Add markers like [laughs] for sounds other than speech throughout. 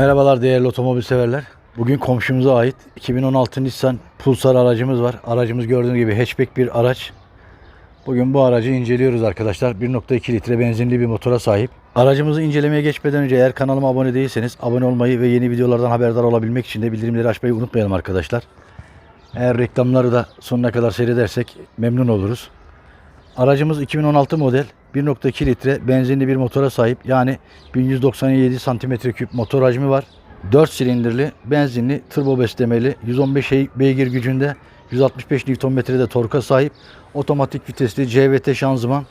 Merhabalar değerli otomobil severler. Bugün komşumuza ait 2016 Nissan Pulsar aracımız var. Aracımız gördüğünüz gibi hatchback bir araç. Bugün bu aracı inceliyoruz arkadaşlar. 1.2 litre benzinli bir motora sahip. Aracımızı incelemeye geçmeden önce eğer kanalıma abone değilseniz abone olmayı ve yeni videolardan haberdar olabilmek için de bildirimleri açmayı unutmayalım arkadaşlar. Eğer reklamları da sonuna kadar seyredersek memnun oluruz. Aracımız 2016 model 1.2 litre benzinli bir motora sahip. Yani 1197 cm3 motor hacmi var. 4 silindirli, benzinli, turbo beslemeli, 115 hey- beygir gücünde, 165 Nm'de torka sahip. Otomatik vitesli CVT şanzıman.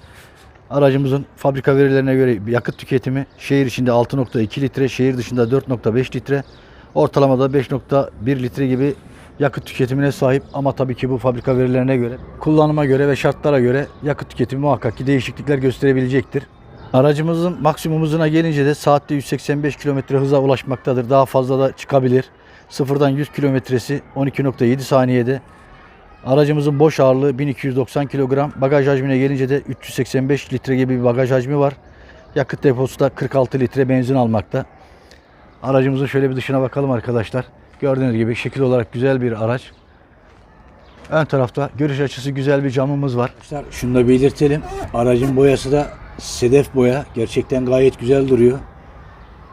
Aracımızın fabrika verilerine göre yakıt tüketimi şehir içinde 6.2 litre, şehir dışında 4.5 litre, ortalamada 5.1 litre gibi yakıt tüketimine sahip ama tabii ki bu fabrika verilerine göre, kullanıma göre ve şartlara göre yakıt tüketimi muhakkak ki değişiklikler gösterebilecektir. Aracımızın maksimum hızına gelince de saatte 185 km hıza ulaşmaktadır. Daha fazla da çıkabilir. Sıfırdan 100 kilometresi 12.7 saniyede. Aracımızın boş ağırlığı 1290 kilogram. Bagaj hacmine gelince de 385 litre gibi bir bagaj hacmi var. Yakıt deposu da 46 litre benzin almakta. Aracımızın şöyle bir dışına bakalım arkadaşlar. Gördüğünüz gibi şekil olarak güzel bir araç. Ön tarafta görüş açısı güzel bir camımız var. Arkadaşlar şunu da belirtelim. Aracın boyası da sedef boya. Gerçekten gayet güzel duruyor.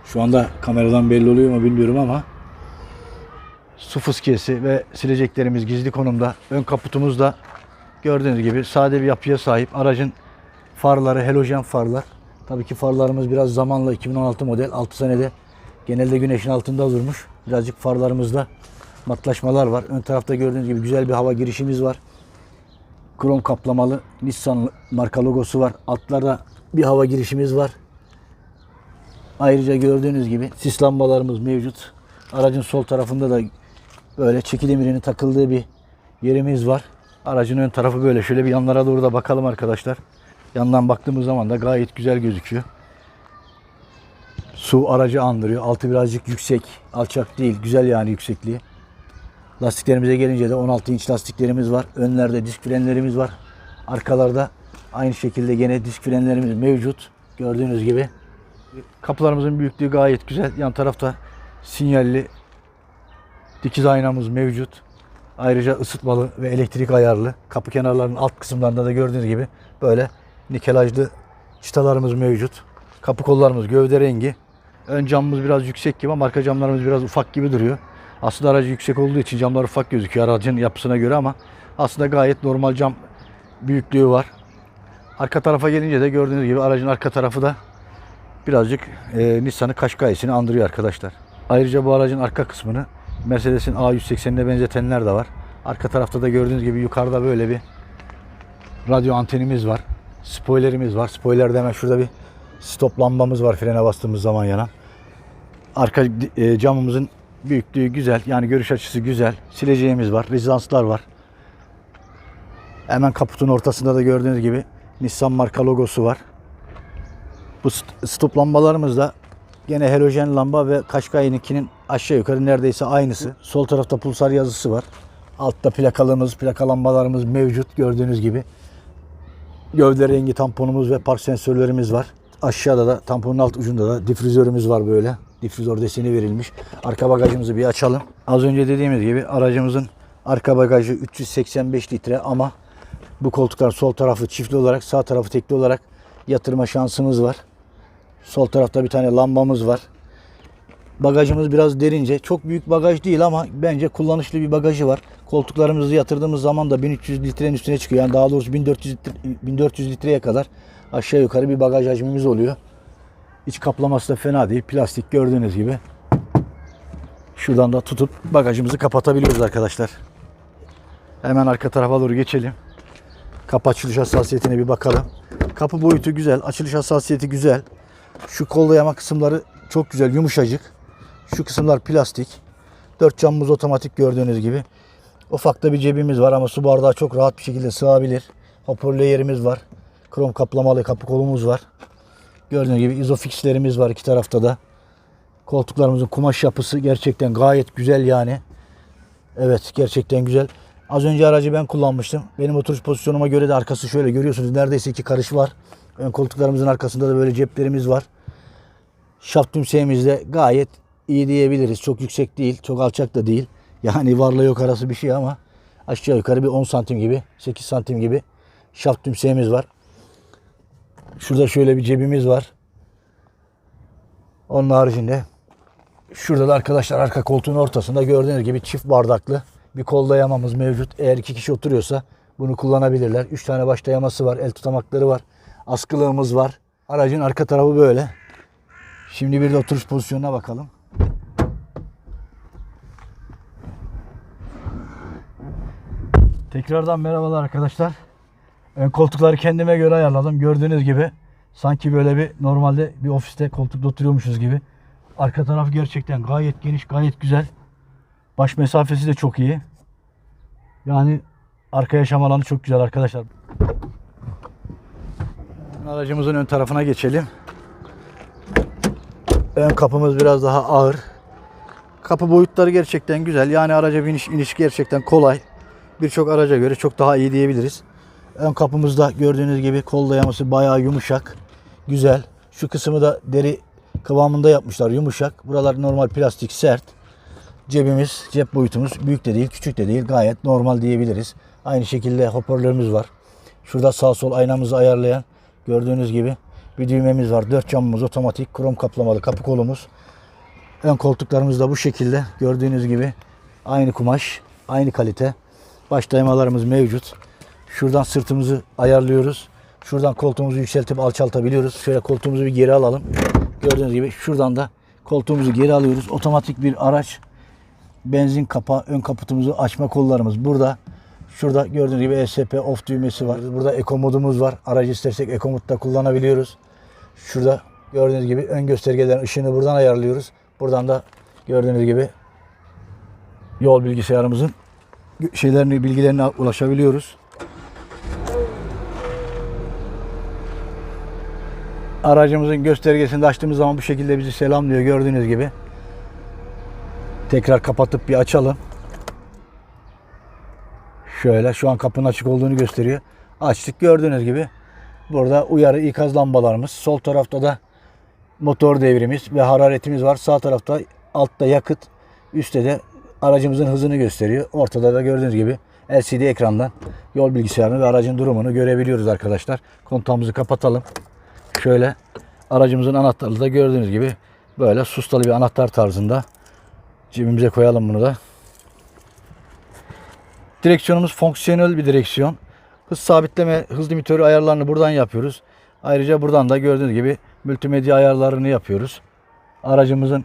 Şu anda kameradan belli oluyor mu bilmiyorum ama su fıskiyesi ve sileceklerimiz gizli konumda. Ön kaputumuz da gördüğünüz gibi sade bir yapıya sahip. Aracın farları halojen farlar. Tabii ki farlarımız biraz zamanla 2016 model 6 senede genelde güneşin altında durmuş. Birazcık farlarımızda matlaşmalar var. Ön tarafta gördüğünüz gibi güzel bir hava girişimiz var. Krom kaplamalı Nissan marka logosu var. Altlarda bir hava girişimiz var. Ayrıca gördüğünüz gibi sis lambalarımız mevcut. Aracın sol tarafında da böyle çeki demirinin takıldığı bir yerimiz var. Aracın ön tarafı böyle. Şöyle bir yanlara doğru da bakalım arkadaşlar. Yandan baktığımız zaman da gayet güzel gözüküyor. Su aracı andırıyor. Altı birazcık yüksek, alçak değil. Güzel yani yüksekliği. Lastiklerimize gelince de 16 inç lastiklerimiz var. Önlerde disk frenlerimiz var. Arkalarda aynı şekilde gene disk frenlerimiz mevcut. Gördüğünüz gibi. Kapılarımızın büyüklüğü gayet güzel. Yan tarafta sinyalli dikiz aynamız mevcut. Ayrıca ısıtmalı ve elektrik ayarlı. Kapı kenarlarının alt kısımlarında da gördüğünüz gibi böyle nikelajlı çıtalarımız mevcut. Kapı kollarımız gövde rengi. Ön camımız biraz yüksek gibi ama arka camlarımız biraz ufak gibi duruyor. Aslında aracı yüksek olduğu için camlar ufak gözüküyor aracın yapısına göre ama aslında gayet normal cam büyüklüğü var. Arka tarafa gelince de gördüğünüz gibi aracın arka tarafı da birazcık e, Nissan'ın Qashqai'sini andırıyor arkadaşlar. Ayrıca bu aracın arka kısmını Mercedes'in A180'ine benzetenler de var. Arka tarafta da gördüğünüz gibi yukarıda böyle bir radyo antenimiz var. Spoilerimiz var. Spoilerde hemen şurada bir stop lambamız var frene bastığımız zaman yanan. Arka e, camımızın büyüklüğü güzel. Yani görüş açısı güzel. Sileceğimiz var. Rezidanslar var. Hemen kaputun ortasında da gördüğünüz gibi Nissan marka logosu var. Bu st- stop lambalarımız da gene halojen lamba ve Qashqai'ninkinin aşağı yukarı neredeyse aynısı. Sol tarafta pulsar yazısı var. Altta plakalımız, plaka lambalarımız mevcut gördüğünüz gibi. Gövde rengi tamponumuz ve park sensörlerimiz var. Aşağıda da tamponun alt ucunda da difüzörümüz var böyle. Difüzör deseni verilmiş. Arka bagajımızı bir açalım. Az önce dediğimiz gibi aracımızın arka bagajı 385 litre ama bu koltuklar sol tarafı çiftli olarak sağ tarafı tekli olarak yatırma şansımız var. Sol tarafta bir tane lambamız var. Bagajımız biraz derince. Çok büyük bagaj değil ama bence kullanışlı bir bagajı var. Koltuklarımızı yatırdığımız zaman da 1300 litrenin üstüne çıkıyor. Yani daha doğrusu 1400, litre, 1400 litreye kadar aşağı yukarı bir bagaj hacmimiz oluyor. İç kaplaması da fena değil. Plastik gördüğünüz gibi. Şuradan da tutup bagajımızı kapatabiliyoruz arkadaşlar. Hemen arka tarafa doğru geçelim. Kapı açılış hassasiyetine bir bakalım. Kapı boyutu güzel. Açılış hassasiyeti güzel. Şu kollayama kısımları çok güzel. Yumuşacık. Şu kısımlar plastik. Dört camımız otomatik gördüğünüz gibi. Ufakta bir cebimiz var ama su bardağı çok rahat bir şekilde sığabilir. Hoparlör yerimiz var. Krom kaplamalı kapı kolumuz var. Gördüğünüz gibi izofixlerimiz var iki tarafta da. Koltuklarımızın kumaş yapısı gerçekten gayet güzel yani. Evet gerçekten güzel. Az önce aracı ben kullanmıştım. Benim oturuş pozisyonuma göre de arkası şöyle görüyorsunuz. Neredeyse iki karış var. Ön koltuklarımızın arkasında da böyle ceplerimiz var. Şaft tümseğimiz de gayet iyi diyebiliriz. Çok yüksek değil, çok alçak da değil. Yani varla yok arası bir şey ama aşağı yukarı bir 10 santim gibi, 8 santim gibi şaft tümseğimiz var. Şurada şöyle bir cebimiz var. Onun haricinde şurada da arkadaşlar arka koltuğun ortasında gördüğünüz gibi çift bardaklı bir kol dayamamız mevcut. Eğer iki kişi oturuyorsa bunu kullanabilirler. Üç tane baş dayaması var, el tutamakları var, askılığımız var. Aracın arka tarafı böyle. Şimdi bir de oturuş pozisyonuna bakalım. Tekrardan merhabalar arkadaşlar. Ön koltukları kendime göre ayarladım. Gördüğünüz gibi sanki böyle bir normalde bir ofiste koltukta oturuyormuşuz gibi. Arka taraf gerçekten gayet geniş, gayet güzel. Baş mesafesi de çok iyi. Yani arka yaşam alanı çok güzel arkadaşlar. Aracımızın ön tarafına geçelim. Ön kapımız biraz daha ağır. Kapı boyutları gerçekten güzel. Yani araca biniş iniş gerçekten kolay. Birçok araca göre çok daha iyi diyebiliriz. Ön kapımızda gördüğünüz gibi kol dayaması bayağı yumuşak. Güzel. Şu kısmı da deri kıvamında yapmışlar. Yumuşak. Buralar normal plastik sert. Cebimiz, cep boyutumuz büyük de değil, küçük de değil. Gayet normal diyebiliriz. Aynı şekilde hoparlörümüz var. Şurada sağ sol aynamızı ayarlayan gördüğünüz gibi bir düğmemiz var. Dört camımız otomatik, krom kaplamalı kapı kolumuz. Ön koltuklarımız da bu şekilde gördüğünüz gibi aynı kumaş, aynı kalite. Baş dayamalarımız mevcut. Şuradan sırtımızı ayarlıyoruz. Şuradan koltuğumuzu yükseltip alçaltabiliyoruz. Şöyle koltuğumuzu bir geri alalım. Gördüğünüz gibi şuradan da koltuğumuzu geri alıyoruz. Otomatik bir araç. Benzin kapağı, ön kaputumuzu açma kollarımız burada. Şurada gördüğünüz gibi ESP off düğmesi var. Burada eco modumuz var. Aracı istersek eco modda kullanabiliyoruz. Şurada gördüğünüz gibi ön göstergelerin ışığını buradan ayarlıyoruz. Buradan da gördüğünüz gibi yol bilgisayarımızın şeylerini, bilgilerine ulaşabiliyoruz. Aracımızın göstergesini de açtığımız zaman bu şekilde bizi selamlıyor gördüğünüz gibi. Tekrar kapatıp bir açalım. Şöyle şu an kapının açık olduğunu gösteriyor. Açtık gördüğünüz gibi. Burada uyarı ikaz lambalarımız. Sol tarafta da motor devrimiz ve hararetimiz var. Sağ tarafta altta yakıt, üstte de aracımızın hızını gösteriyor. Ortada da gördüğünüz gibi LCD ekrandan yol bilgisayarını ve aracın durumunu görebiliyoruz arkadaşlar. Kontağımızı kapatalım. Şöyle aracımızın anahtarı da gördüğünüz gibi böyle sustalı bir anahtar tarzında. Cebimize koyalım bunu da. Direksiyonumuz fonksiyonel bir direksiyon. Hız sabitleme, hız limitörü ayarlarını buradan yapıyoruz. Ayrıca buradan da gördüğünüz gibi multimedya ayarlarını yapıyoruz. Aracımızın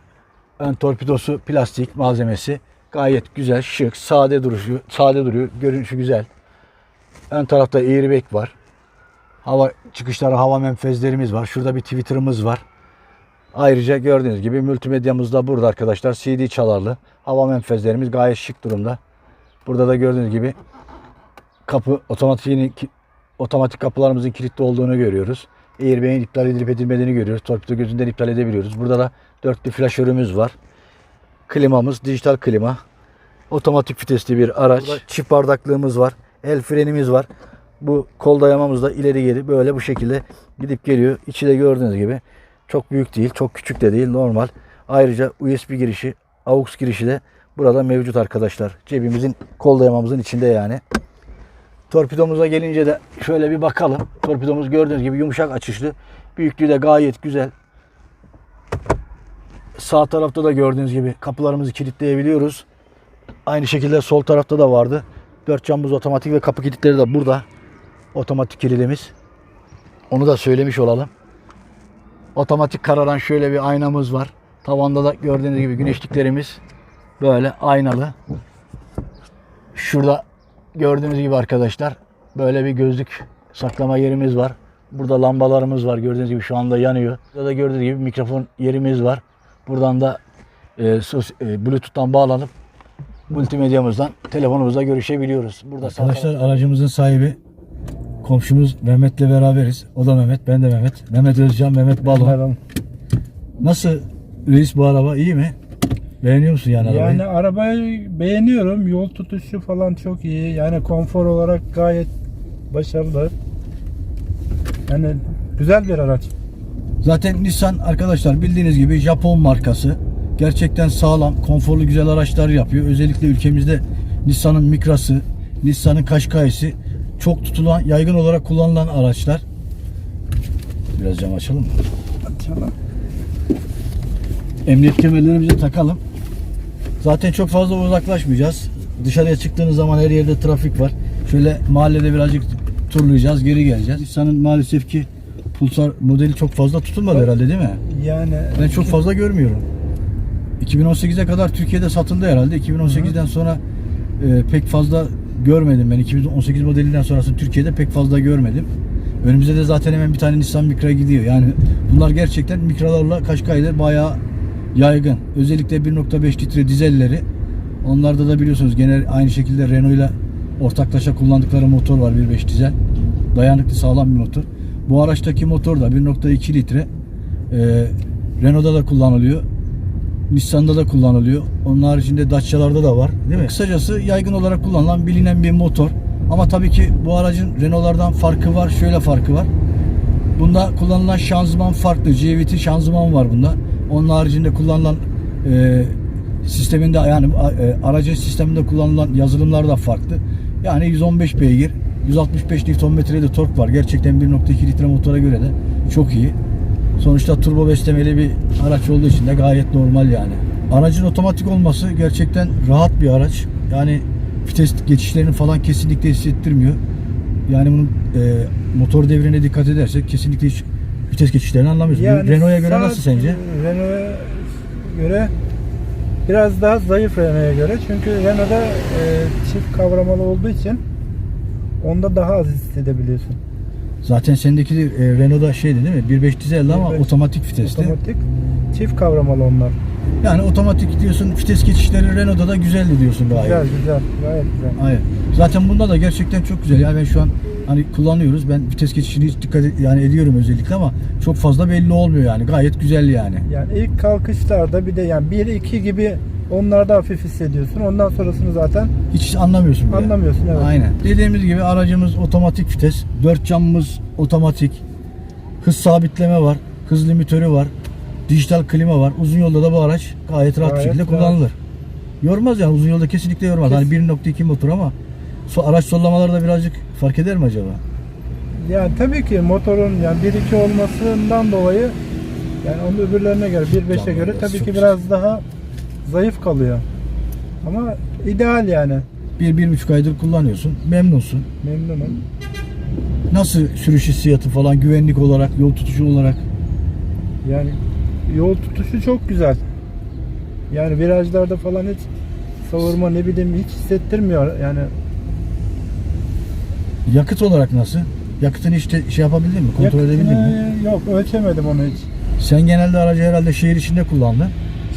ön torpidosu plastik malzemesi. Gayet güzel, şık, sade duruşu, sade duruyor. Görünüşü güzel. Ön tarafta airbag var. Hava çıkışları, hava menfezlerimiz var. Şurada bir Twitter'ımız var. Ayrıca gördüğünüz gibi multimedyamız da burada arkadaşlar. CD çalarlı. Hava menfezlerimiz gayet şık durumda. Burada da gördüğünüz gibi kapı otomatik otomatik kapılarımızın kilitli olduğunu görüyoruz. Airbag'in iptal edilip edilmediğini görüyoruz. Torpido gözünden iptal edebiliyoruz. Burada da dörtlü flaşörümüz var. Klimamız dijital klima. Otomatik vitesli bir araç. Burada çift bardaklığımız var. El frenimiz var. Bu kol dayamamız da ileri geri böyle bu şekilde gidip geliyor. İçi de gördüğünüz gibi çok büyük değil, çok küçük de değil, normal. Ayrıca USB girişi, AUX girişi de burada mevcut arkadaşlar. Cebimizin kol dayamamızın içinde yani. Torpidomuza gelince de şöyle bir bakalım. Torpidomuz gördüğünüz gibi yumuşak açışlı. Büyüklüğü de gayet güzel. Sağ tarafta da gördüğünüz gibi kapılarımızı kilitleyebiliyoruz. Aynı şekilde sol tarafta da vardı. Dört camımız otomatik ve kapı kilitleri de burada. Otomatik kilidimiz. Onu da söylemiş olalım. Otomatik kararan şöyle bir aynamız var. Tavanda da gördüğünüz gibi güneşliklerimiz böyle aynalı. Şurada gördüğünüz gibi arkadaşlar böyle bir gözlük saklama yerimiz var. Burada lambalarımız var. Gördüğünüz gibi şu anda yanıyor. Burada da gördüğünüz gibi mikrofon yerimiz var. Buradan da e, sos, e, Bluetooth'tan bağlanıp multimedyamızdan telefonumuzla görüşebiliyoruz. Burada arkadaşlar aracımızın sahibi komşumuz Mehmet'le beraberiz. O da Mehmet, ben de Mehmet. Mehmet Özcan, Mehmet Balon. Nasıl reis bu araba iyi mi? Beğeniyor musun yani arabayı? Yani arabayı beğeniyorum. Yol tutuşu falan çok iyi. Yani konfor olarak gayet başarılı. Yani güzel bir araç. Zaten Nissan arkadaşlar bildiğiniz gibi Japon markası. gerçekten sağlam, konforlu güzel araçlar yapıyor. Özellikle ülkemizde Nissan'ın Micra'sı, Nissan'ın Qashqai'si çok tutulan, yaygın olarak kullanılan araçlar. Biraz cam açalım mı? Açalım. Emniyet kemerlerimizi takalım. Zaten çok fazla uzaklaşmayacağız. Dışarıya çıktığınız zaman her yerde trafik var. Şöyle mahallede birazcık turlayacağız, geri geleceğiz. Nissan'ın maalesef ki Pulsar modeli çok fazla tutulmadı herhalde değil mi? Yani Ben çok fazla görmüyorum. 2018'e kadar Türkiye'de satıldı herhalde. 2018'den sonra e, pek fazla görmedim ben. 2018 modelinden sonrasını Türkiye'de pek fazla görmedim. Önümüzde de zaten hemen bir tane Nissan Micra gidiyor. Yani bunlar gerçekten Micra'larla Qashqai'ler bayağı yaygın. Özellikle 1.5 litre dizelleri. Onlarda da biliyorsunuz genel aynı şekilde Renault ile ortaklaşa kullandıkları motor var 1.5 dizel. Dayanıklı sağlam bir motor. Bu araçtaki motor da 1.2 litre. Ee, Renault'da da kullanılıyor. Nissan'da da kullanılıyor. Onun haricinde Dacia'larda da var. Değil mi? Kısacası yaygın olarak kullanılan bilinen bir motor. Ama tabii ki bu aracın Renault'lardan farkı var. Şöyle farkı var. Bunda kullanılan şanzıman farklı. GVT şanzıman var bunda. Onun haricinde kullanılan e, sisteminde yani e, aracın sisteminde kullanılan yazılımlar da farklı. Yani 115 beygir, 165 Nm'de tork var. Gerçekten 1.2 litre motora göre de çok iyi. Sonuçta turbo beslemeli bir araç olduğu için de gayet normal yani. Aracın otomatik olması gerçekten rahat bir araç. Yani vites geçişlerini falan kesinlikle hissettirmiyor. Yani bunun e, motor devrine dikkat edersek kesinlikle hiç vites geçişlerini anlamıyorsun. Renault'a göre nasıl sence? Renault'a göre biraz daha zayıf Renault'a göre. Çünkü Renault'da e, çift kavramalı olduğu için onda daha az hissedebiliyorsun. Zaten sendeki de, e, Renault'da şeydi değil mi? 1.5 dizeldi ama 1.5 otomatik vitesti. Otomatik çift kavramalı onlar. Yani otomatik diyorsun vites geçişleri Renault'da da güzeldi diyorsun gayet. Güzel güzel. Gayet güzel. Hayır. Zaten bunda da gerçekten çok güzel. Yani ben şu an hani kullanıyoruz. Ben vites geçişini hiç dikkat et- yani ediyorum özellikle ama çok fazla belli olmuyor yani. Gayet güzel yani. Yani ilk kalkışlarda bir de yani 1-2 gibi onlarda hafif hissediyorsun. Ondan sonrasını zaten Hiç anlamıyorsun bile. Anlamıyorsun, evet. Aynen. Dediğimiz gibi aracımız otomatik vites. Dört camımız otomatik. Hız sabitleme var. Hız limitörü var. Dijital klima var. Uzun yolda da bu araç gayet rahat bir Gayet şekilde rahat. kullanılır. Yormaz yani uzun yolda kesinlikle yormaz. Kes- Hani 1.2 motor ama so- araç sollamalarda birazcık fark eder mi acaba? yani tabii ki motorun yani 1-2 olmasından dolayı yani onun öbürlerine göre 1.5'e Tamam, göre tabii ki biraz daha zayıf kalıyor. Ama ideal yani. Bir, bir buçuk aydır kullanıyorsun. Memnunsun. Memnunum. Nasıl sürüş hissiyatı falan güvenlik olarak, yol tutuşu olarak? Yani yol tutuşu çok güzel. Yani virajlarda falan hiç savurma ne bileyim hiç hissettirmiyor. Yani Yakıt olarak nasıl? Yakıtını de- şey yapabildin mi? Kontrol edebildin mi? yok ölçemedim onu hiç. Sen genelde aracı herhalde şehir içinde kullandın.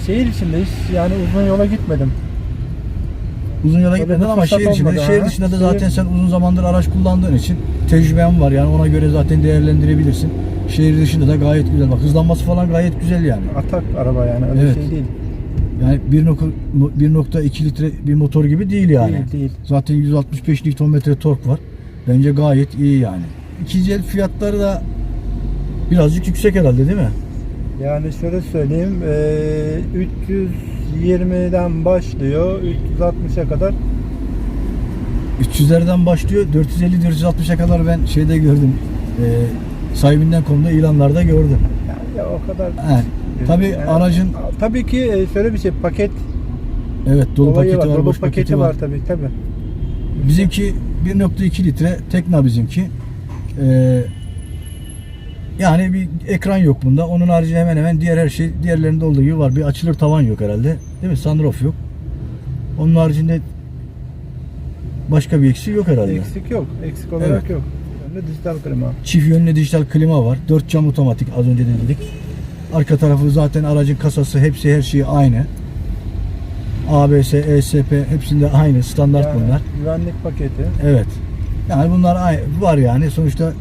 Şehir içinde hiç yani uzun yola gitmedim. Uzun yola gitmedin ama şehir içinde. Şehir ha. dışında da zaten sen uzun zamandır araç kullandığın için tecrüben var yani ona göre zaten değerlendirebilirsin. Şehir dışında da gayet güzel. Bak hızlanması falan gayet güzel yani. Atak araba yani öyle Evet. şey değil. Yani 1.2 litre bir motor gibi değil yani. Değil değil. Zaten 165 Nm tork var. Bence gayet iyi yani. İkinci el fiyatları da birazcık yüksek herhalde değil mi? Yani şöyle söyleyeyim eee 320'den başlıyor 360'a kadar 300'lerden başlıyor. 450-460'a kadar ben şeyde gördüm. E, sahibinden konuda ilanlarda gördüm. yani ya o kadar He. Tabii Yani aracın tabii ki e, şöyle bir şey paket evet dolu paketi var, dolu boş paketi, var. tabii tabii. Bizimki 1.2 litre Tekna bizimki. Ee, yani bir ekran yok bunda. Onun harici hemen hemen diğer her şey diğerlerinde olduğu gibi var. Bir açılır tavan yok herhalde. Değil mi? Sunroof yok. Onun haricinde başka bir eksiği yok herhalde. Eksik yok. Eksik olarak Evet. yok. Önde dijital klima. Çift yönlü dijital klima var. 4 cam otomatik az önce de dedik. Arka tarafı zaten aracın kasası hepsi her şeyi aynı. ABS, ESP hepsinde aynı standart Yani bunlar. Güvenlik paketi. Evet. Yani bunlar var yani sonuçta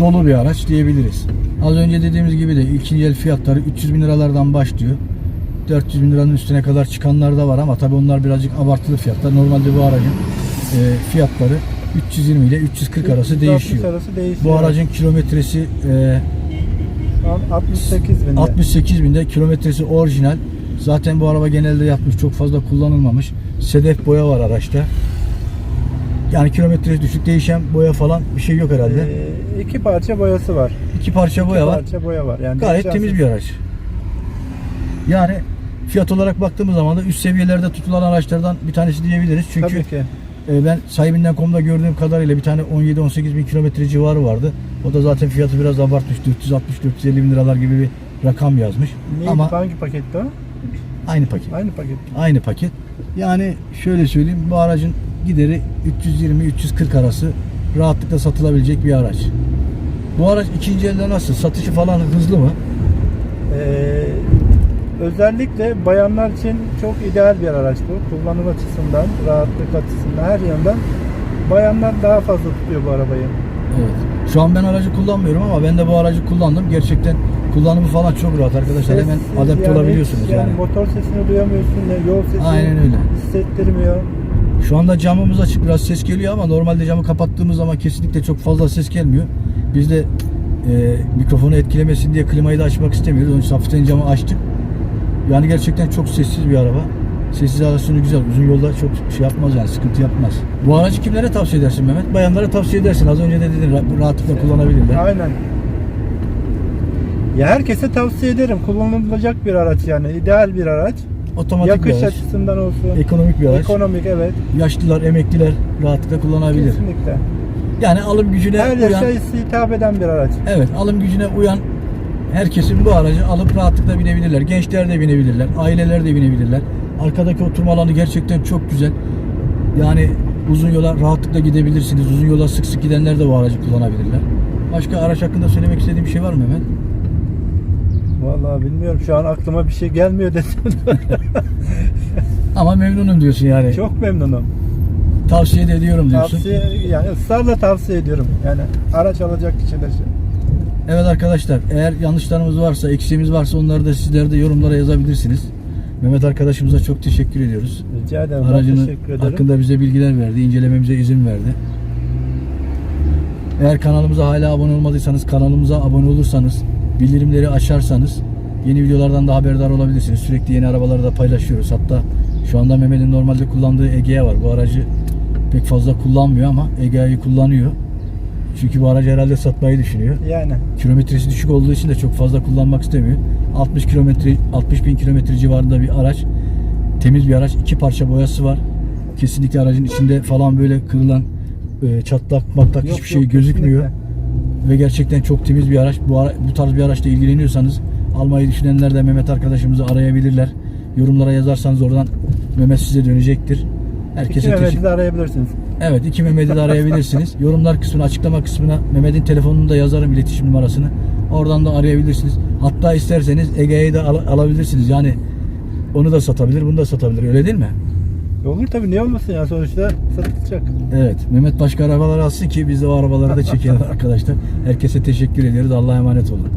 dolu bir araç diyebiliriz. Az önce dediğimiz gibi de ikinci el fiyatları 300 bin liralardan başlıyor. 400 bin liranın üstüne kadar çıkanlar da var ama tabi onlar birazcık abartılı fiyatlar. Normalde bu aracın e, fiyatları 320 ile 340 arası 360 değişiyor. arası değişiyor. Bu aracın kilometresi e, Şu an 68 binde. 68 binde kilometresi orijinal. Zaten bu araba genelde yapmış. Çok fazla kullanılmamış. Sedef boya var araçta. Yani kilometresi düşük değişen boya falan bir şey yok herhalde. Ee, iki parça boyası var. İki parça İki boya var. parça boya var. Yani Gayet temiz bir araç. Yani fiyat olarak baktığımız zaman da üst seviyelerde tutulan araçlardan bir tanesi diyebiliriz. Çünkü Tabii ki. e, ben sahibinden.com'da gördüğüm kadarıyla bir tane 17-18 bin kilometre civarı vardı. O da zaten fiyatı biraz abartmış. 460-450 bin liralar gibi bir rakam yazmış. Neydi, Ama hangi pakette o? aynı paket. Aynı paket. Aynı paket. Yani şöyle söyleyeyim bu aracın gideri 320-340 arası rahatlıkla satılabilecek bir araç. Bu araç ikinci elde nasıl? Satışı falan hızlı mı? Ee, özellikle bayanlar için çok ideal bir araç bu. Kullanım açısından, rahatlık açısından, her yandan bayanlar daha fazla tutuyor bu arabayı. Evet. Şu an ben aracı kullanmıyorum ama ben de bu aracı kullandım. Gerçekten kullanımı falan çok rahat arkadaşlar. Hemen Sessiz adapte yani olabiliyorsunuz hiç yani. motor sesini duyamıyorsun, yol sesini Aynen öyle. hissettirmiyor. Şu anda camımız açık biraz ses geliyor ama normalde camı kapattığımız zaman kesinlikle çok fazla ses gelmiyor. Biz de e, mikrofonu etkilemesin diye klimayı da açmak istemiyoruz. Onun için hafiften camı açtık. Yani gerçekten çok sessiz bir araba. Sessiz araçları güzel. Uzun yolda çok şey yapmaz yani sıkıntı yapmaz. Bu aracı kimlere tavsiye edersin Mehmet? Bayanlara tavsiye edersin. Az önce de dedin ra- rahatlıkla kullanabilirler. Aynen. Ya herkese tavsiye ederim. Kullanılacak bir araç yani. ideal bir araç. Otomatik Yakış bir araç. açısından olsun. Ekonomik bir araç. Ekonomik evet. Yaşlılar, emekliler rahatlıkla kullanabilir. Kesinlikle. Yani alım gücüne Her uyan, yaşa hitap eden bir araç. evet alım gücüne uyan herkesin bu aracı alıp rahatlıkla binebilirler. Gençler de binebilirler, aileler de binebilirler. Arkadaki oturma alanı gerçekten çok güzel. Yani uzun yola rahatlıkla gidebilirsiniz. Uzun yola sık sık gidenler de bu aracı kullanabilirler. Başka araç hakkında söylemek istediğim bir şey var mı Mehmet? Vallahi bilmiyorum. Şu an aklıma bir şey gelmiyor desem. Ama memnunum diyorsun yani. Çok memnunum. Tavsiye de ediyorum diyorsun. Tavsiye yani ısrarla tavsiye ediyorum. Yani araç alacak kişiler için. Evet arkadaşlar eğer yanlışlarımız varsa, eksiğimiz varsa onları da sizler de yorumlara yazabilirsiniz. Mehmet arkadaşımıza çok teşekkür ediyoruz. Rica ederim. Aracının teşekkür ederim. hakkında bize bilgiler verdi, incelememize izin verdi. Eğer kanalımıza hala abone olmadıysanız, kanalımıza abone olursanız, bildirimleri açarsanız yeni videolardan da haberdar olabilirsiniz. Sürekli yeni arabaları da paylaşıyoruz. Hatta şu anda Mehmet'in normalde kullandığı Egea var. Bu aracı pek fazla kullanmıyor ama Egea'yı kullanıyor. Çünkü bu aracı herhalde satmayı düşünüyor. Yani Kilometresi düşük olduğu için de çok fazla kullanmak istemiyor. 60 kilometre 60 bin kilometre civarında bir araç. Temiz bir araç. iki parça boyası var. Kesinlikle aracın içinde falan böyle kırılan e, çatlak matlak Yok, hiçbir şey yok, gözükmüyor. kesinlikle. Ve gerçekten çok temiz bir araç. Bu, ara- bu tarz bir araçla ilgileniyorsanız almayı düşünenler de Mehmet arkadaşımızı arayabilirler. Yorumlara yazarsanız oradan Mehmet size dönecektir. Herkese İki Mehmet'i de arayabilirsiniz. Evet iki Mehmet'i de arayabilirsiniz. [laughs] Yorumlar kısmına, açıklama kısmına Mehmet'in telefonunu da yazarım iletişim numarasını. Oradan da arayabilirsiniz. Hatta isterseniz Ege'yi de al- alabilirsiniz. Yani onu da satabilir, bunu da satabilir. Öyle değil mi? Olur tabii niye olmasın ya sonuçta satılacak. Evet. Mehmet başka arabalar alsın ki biz de o arabaları da çekelim [laughs] arkadaşlar. Herkese teşekkür ediyoruz. Allah'a emanet olun.